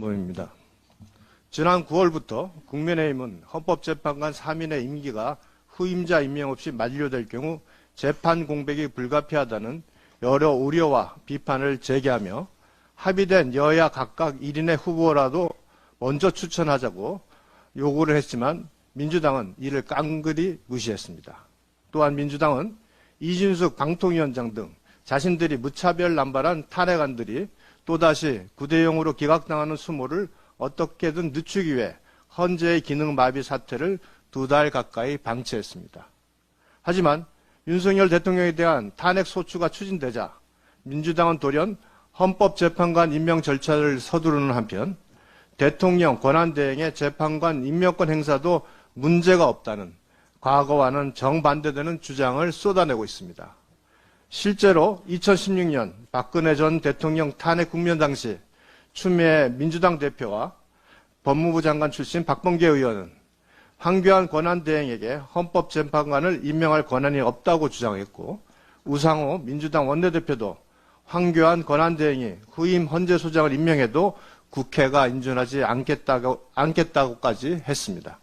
장모입니다. 지난 9월부터 국민의힘은 헌법재판관 3인의 임기가 후임자 임명 없이 만료될 경우 재판 공백이 불가피하다는 여러 우려와 비판을 제기하며 합의된 여야 각각 1인의 후보라도 먼저 추천하자고 요구를 했지만 민주당은 이를 깡그리 무시했습니다. 또한 민주당은 이진숙 방통위원장 등 자신들이 무차별 남발한 탄핵안들이 또다시 구대용으로 기각당하는 수모를 어떻게든 늦추기 위해 헌재의 기능 마비 사태를 두 달 가까이 방치했습니다. 하지만 윤석열 대통령에 대한 탄핵 소추가 추진되자 민주당은 돌연 헌법재판관 임명 절차를 서두르는 한편 대통령 권한대행의 재판관 임명권 행사도 문제가 없다는 과거와는 정반대되는 주장을 쏟아내고 있습니다. 실제로 2016년 박근혜 전 대통령 탄핵 국면 당시 추미애 민주당 대표와 법무부 장관 출신 박범계 의원은 황교안 권한대행에게 헌법재판관을 임명할 권한이 없다고 주장했고 우상호 민주당 원내대표도 황교안 권한대행이 후임 헌재소장을 임명해도 국회가 인준하지 않겠다고, 않겠다고까지 했습니다.